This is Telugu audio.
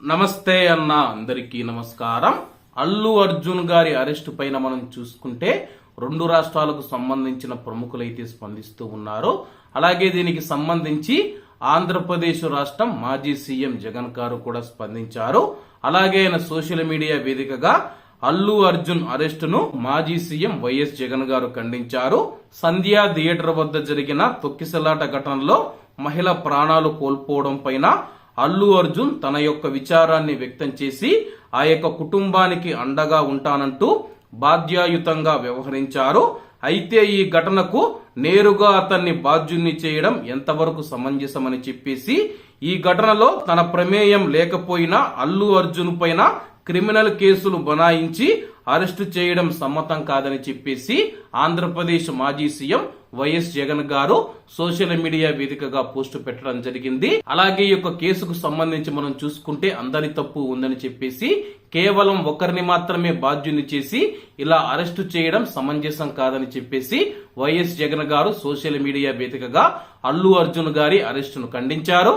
నమస్తే అన్న అందరికీ నమస్కారం. అల్లు అర్జున్ గారి అరెస్టు పైన మనం చూసుకుంటే రెండు రాష్ట్రాలకు సంబంధించిన ప్రముఖులైతే స్పందిస్తూ ఉన్నారు. అలాగే దీనికి సంబంధించి ఆంధ్రప్రదేశ్ రాష్ట్రం మాజీ సీఎం జగన్ గారు కూడా స్పందించారు. అలాగే ఆయన సోషల్ మీడియా వేదికగా అల్లు అర్జున్ అరెస్టును మాజీ సీఎం వైఎస్ జగన్ గారు ఖండించారు. సంధ్యా థియేటర్ వద్ద జరిగిన తొక్కిసలాట ఘటనలో మహిళ ప్రాణాలు కోల్పోవడం పైన అల్లు అర్జున్ తన యొక్క విచారాన్ని వ్యక్తం చేసి ఆ యొక్క కుటుంబానికి అండగా ఉంటానంటూ బాధ్యాయుతంగా వ్యవహరించారు. అయితే ఈ ఘటనకు నేరుగా అతన్ని బాధ్యుణ్ణి చేయడం ఎంతవరకు సమంజసమని చెప్పేసి ఈ ఘటనలో తన ప్రమేయం లేకపోయినా అల్లు అర్జున్ పైన క్రిమినల్ కేసులు బనాయించి అరెస్టు చేయడం సమ్మతం కాదని చెప్పేసి ఆంధ్రప్రదేశ్ మాజీ సీఎం వైఎస్ జగన్ గారు సోషల్ మీడియా వేదికగా పోస్టు పెట్టడం జరిగింది. అలాగే ఈ యొక్క కేసుకు సంబంధించి మనం చూసుకుంటే అందరి తప్పు ఉందని చెప్పేసి కేవలం ఒకరిని మాత్రమే బాధ్యుని చేసి ఇలా అరెస్టు చేయడం సమంజసం కాదని చెప్పేసి వైఎస్ జగన్ గారు సోషల్ మీడియా వేదికగా అల్లు అర్జున్ గారి అరెస్టును ఖండించారు.